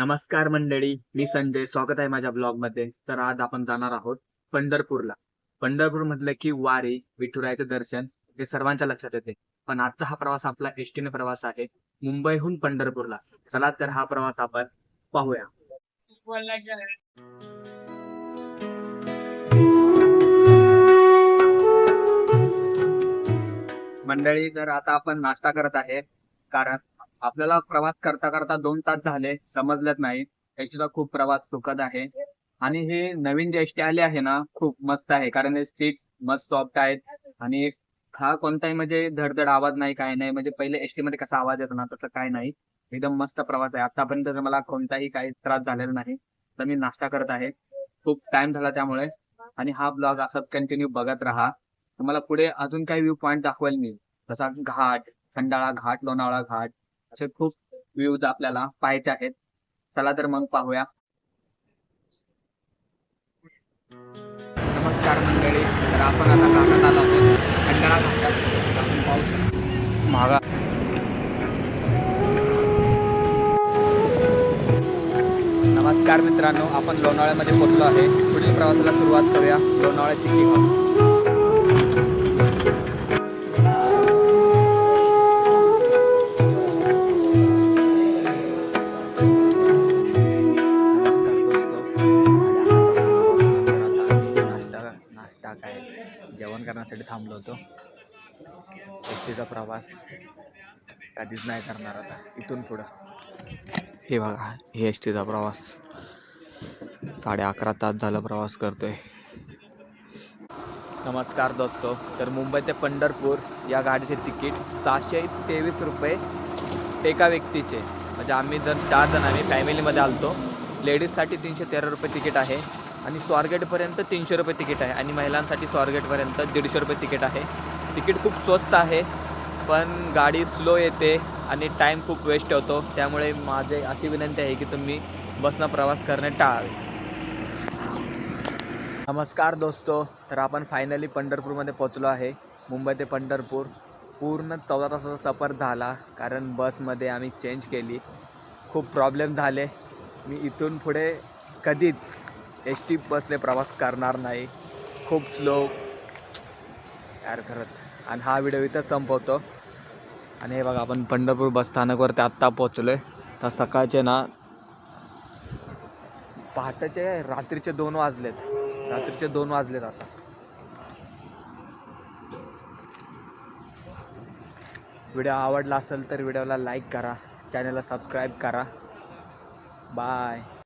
नमस्कार मंडळी मी संजय. स्वागत आहे माझ्या ब्लॉगमध्ये तर आज आपण जाणार आहोत पंढरपूरला. पंढरपूर म्हटलं की वारी विठुरायचं दर्शन जे सर्वांच्या लक्षात येते. पण आजचा हा प्रवास आपला एसटीने प्रवास आहे मुंबईहून पंढरपूरला. चला तर हा प्रवास आपण पाहूया. मंडळी तर आता आपण नाश्ता करत आहे. कारण आपल्याला प्रवास करता करता दोन तास झाले समजलंच नाही. एसटीचा खूप प्रवास सुखद आहे. आणि हे नवीन जे आले आहे ना खूप मस्त आहे. कारण हे सीट मस्त सॉफ्ट आहेत. आणि हा कोणताही म्हणजे धडधड आवाज नाही काय नाही. म्हणजे पहिले एसटी मध्ये कसा आवाज येतो ना तसं काय नाही. एकदम मस्त प्रवास आहे. आतापर्यंत मला कोणताही काही त्रास झालेला नाही तर मी नाश्ता करत आहे. खूप टाइम झाला त्यामुळे. आणि हा ब्लॉग असाच कंटिन्यू बघत राहा. तुम्हाला पुढे अजून काही व्ह्यू पॉईंट दाखवेल मी. जसा घाट खंडाळा घाट लोणावळा घाट. असे खूप व्ह्यूज आपल्याला पाहायचे आहेत. चला तर मग पाहूया. नमस्कार मंडळी. तर आपण आता घाटात आलो आहोत. खंडाळा घाटात. आपण पाहू शकतो. मागा. नमस्कार मित्रांनो आपण लोणावळ्यामध्ये पोहोचलो आहे. पुढील प्रवासाला सुरुवात करूया. लोणावळ्याची किंमत. जेवण करण्यासाठी थांबलो होतो. एस टीचा प्रवास कधीच नाही करणार आता. इथून पुढं. हे बघा हे एस टीचा प्रवास. साडे अकरा तास झाला प्रवास करतोय. नमस्कार दोस्तो. तर मुंबई ते पंढरपूर या गाडीचे तिकीट सहाशे तेवीस रुपये एका व्यक्तीचे. म्हणजे आम्ही जर चार जण आम्ही फॅमिलीमध्ये आलतो. लेडीजसाठी तीनशे तेरा रुपये तिकीट आहे. आणि स्वारगेटपर्यंत तीनशे रुपये तिकीट आहे. आणि महिलांसाठी स्वारगेटपर्यंत दीडशे रुपये तिकीट आहे. तिकीट खूप स्वस्त आहे पण गाडी स्लो येते आणि टाईम खूप वेस्ट होतो त्यामुळे माझे अशी विनंती आहे की तुम्ही बसनं प्रवास करणे टाळावे. नमस्कार दोस्तो तर आपण फायनली पंढरपूरमध्ये पोचलो आहे. मुंबई ते पंढरपूर. पूर्ण चौदा तासाचा सफर झाला कारण बसमध्ये आम्ही चेंज केली. खूप प्रॉब्लेम झाले. मी इथून पुढे कधीच एस टी बसने प्रवास करणार नाही. खूप स्लो यार खरंच. आणि हा व्हिडिओ इथं संपवतो. आणि हे बघा आपण पंढरपूर बस स्थानकवरती आत्ता पोचलो आहे तर सकाळचे ना पहाटेचे रात्रीचे दोन वाजलेत. रात्रीचे दोन वाजलेत आता. व्हिडिओ आवडला असेल तर व्हिडिओला लाईक करा. चॅनलला सबस्क्राईब करा. बाय